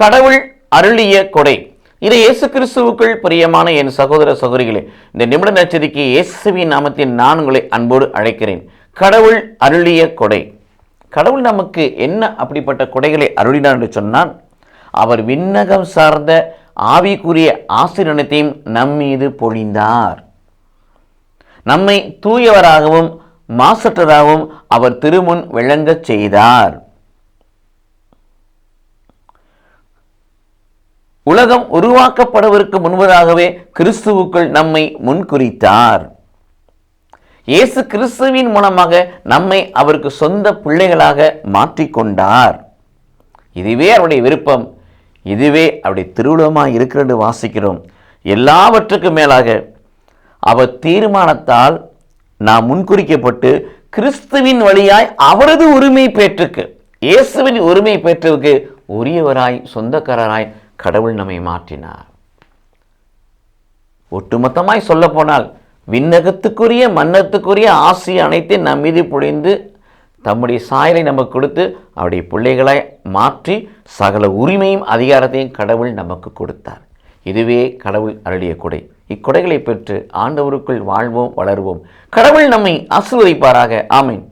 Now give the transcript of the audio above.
கடவுள் அருளிய கொடை. இதை இயேசு கிறிஸ்துவுக்குள் பிரியமான என் சகோதர சகோதரிகளே இந்த நிமிட நச்சரிக்கை இயேசுவின் நாமத்தில் நான் உங்களை அன்போடு அழைக்கிறேன். கடவுள் அருளிய கொடை. கடவுள் நமக்கு என்ன அப்படிப்பட்ட கொடைகளை அருளினார் என்று சொன்னால் அவர் விண்ணகம் சார்ந்த ஆவிக்குரிய ஆசீர்வாதத்தையும் நம் மீது பொழிந்தார். நம்மை தூயவராகவும் மாசற்றதாகவும் அவர் திருமுன் விளங்கச் செய்தார். உலகம் உருவாக்கப்படுவதற்கு முன்பதாகவே கிறிஸ்துவுக்குள் நம்மை முன்குறித்தார். இயேசு கிறிஸ்துவின் மூலமாக நம்மை அவருக்கு சொந்த பிள்ளைகளாக மாற்றிக்கொண்டார். இதுவே அவருடைய விருப்பம். இதுவே அவருடைய திருவிழமாக இருக்கிறது வாசிக்கிறோம். எல்லாவற்றுக்கும் மேலாக அவர் தீர்மானத்தால் நாம் முன்குறிக்கப்பட்டு கிறிஸ்துவின் வழியாய் அவரது உரிமை பெற்றுக்கு இயேசுவின் உரிமை பெற்றவுக்கு உரியவராய் சொந்தக்காரராய் கடவுள் நம்மை மாற்றினார். ஒட்டுமொத்தமாய் சொல்ல போனால் விண்ணகத்துக்குரிய மன்னத்துக்குரிய ஆசி அனைத்தையும் நம் மீது பொழிந்து தம்முடைய சாயலை நமக்கு கொடுத்து அவருடைய பிள்ளைகளை மாற்றி சகல உரிமையும் அதிகாரத்தையும் கடவுள் நமக்கு கொடுத்தார். இதுவே கடவுள் அருளிய கொடை. இக்கொடைகளை பெற்று ஆண்டவருக்குள் வாழ்வோம் வளர்வோம். கடவுள் நம்மை ஆசிர்வதிப்பாராக. ஆமீன்.